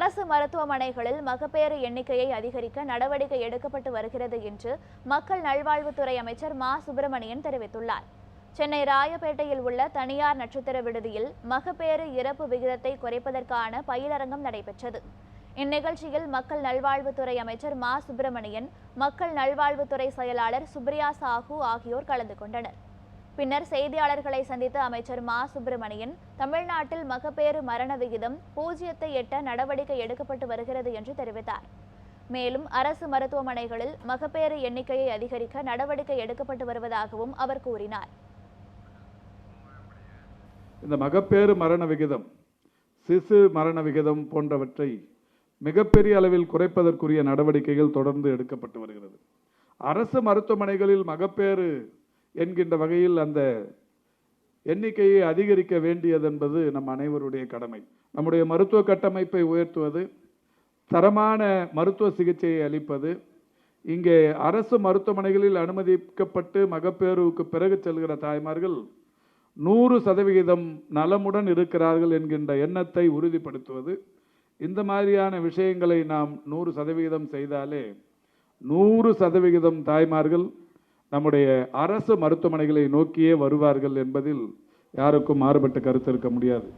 அரசு மருத்துவமனைகளில் மகப்பேறு எண்ணிக்கையை அதிகரிக்க நடவடிக்கை எடுக்கப்பட்டு வருகிறது என்று மக்கள் நல்வாழ்வுத்துறை அமைச்சர் மா. சுப்பிரமணியன் தெரிவித்துள்ளார். சென்னை ராயப்பேட்டையில் உள்ள தனியார் நட்சத்திர விடுதியில் மகப்பேறு இறப்பு விகிதத்தை குறைப்பதற்கான பயிலரங்கம் நடைபெற்றது. இந்நிகழ்ச்சியில் மக்கள் நல்வாழ்வுத்துறை அமைச்சர் மா. சுப்பிரமணியன் மக்கள் நல்வாழ்வுத்துறை செயலாளர் சுப்ரியா சாஹூ ஆகியோர் கலந்து கொண்டனர். பின்னர் செய்தியாளர்களை சந்தித்த அமைச்சர் மா. சுப்பிரமணியன் தமிழ்நாட்டில் மகப்பேறு மரண விகிதம் பூஜ்ஜியத்தை எட்ட நடவடிக்கை எடுக்கப்பட்டு வருகிறது என்று தெரிவித்தார். மேலும் அரசு மருத்துவமனைகளில் மகப்பேறு எண்ணிக்கையை அதிகரிக்க நடவடிக்கை எடுக்கப்பட்டு வருவதாகவும் அவர் கூறினார். இந்த மகப்பேறு மரண விகிதம் சிசு மரண விகிதம் போன்றவற்றை மிகப்பெரிய அளவில் குறைப்பதற்குரிய நடவடிக்கைகள் தொடர்ந்து எடுக்கப்பட்டு வருகிறது. அரசு மருத்துவமனைகளில் மகப்பேறு என்கின்ற வகையில் அந்த எண்ணிக்கையை அதிகரிக்க வேண்டியது என்பது நம் அனைவருடைய கடமை. நம்முடைய மருத்துவ கட்டமைப்பை உயர்த்துவது தரமான மருத்துவ சிகிச்சையை அளிப்பது இங்கே அரசு மருத்துவமனைகளில் அனுமதிக்கப்பட்டு மகப்பேறுவுக்கு பிறகு செல்கிற தாய்மார்கள் நூறு சதவிகிதம் நலமுடன் இருக்கிறார்கள் என்கின்ற எண்ணத்தை உறுதிப்படுத்துவது இந்த மாதிரியான விஷயங்களை நாம் நூறு சதவிகிதம் செய்தாலே நூறு சதவிகிதம் தாய்மார்கள் நம்முடைய அரசு மருத்துவமனைகளை நோக்கியே வருவார்கள் என்பதில் யாருக்கும் மாறுபட்ட கருத்து இருக்க முடியாது.